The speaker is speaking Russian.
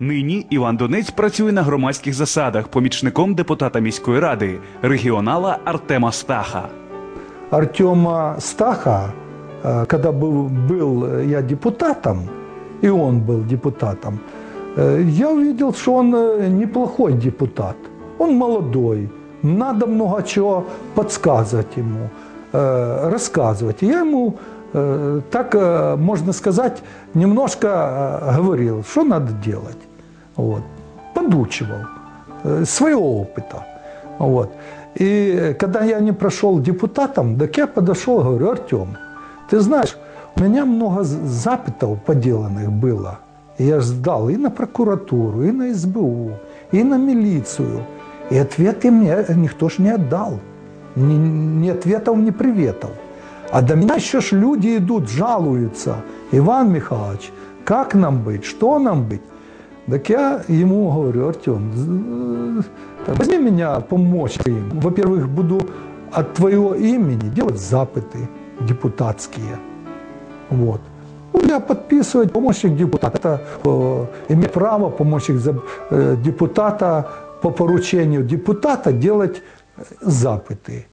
Нині Іван Донець працює на громадських засадах помічником депутата міської ради, регіонала Артема Стаха. Артема Стаха, э, когда был, был я депутатом, и он был депутатом, э, я увидел, что он э, неплохой депутат. Он молодой, надо много чего подсказывать ему, э, рассказывать. И я ему, э, Так э, можно сказать, немножко э, говорил, что надо делать. Вот. Подучивал э, своего опыта. Вот. И когда я не прошел депутатом, так я подошел, говорю, Артем, ты знаешь, у меня много запитов поделанных было. Я сдал и на прокуратуру, и на СБУ, и на милицию. И ответы мне никто ж не отдал. Ни, ни ответов, ни приветов. А до меня еще ж люди идут, жалуются. Иван Михайлович, как нам быть, что нам быть? Так я ему говорю, Артем, э, возьми меня помочь им. Во-первых, буду от твоего имени делать запыты депутатские. Вот. Ну, Я подписывать помощник депутата. Это э, иметь право помощник э, депутата по поручению депутата делать запыты.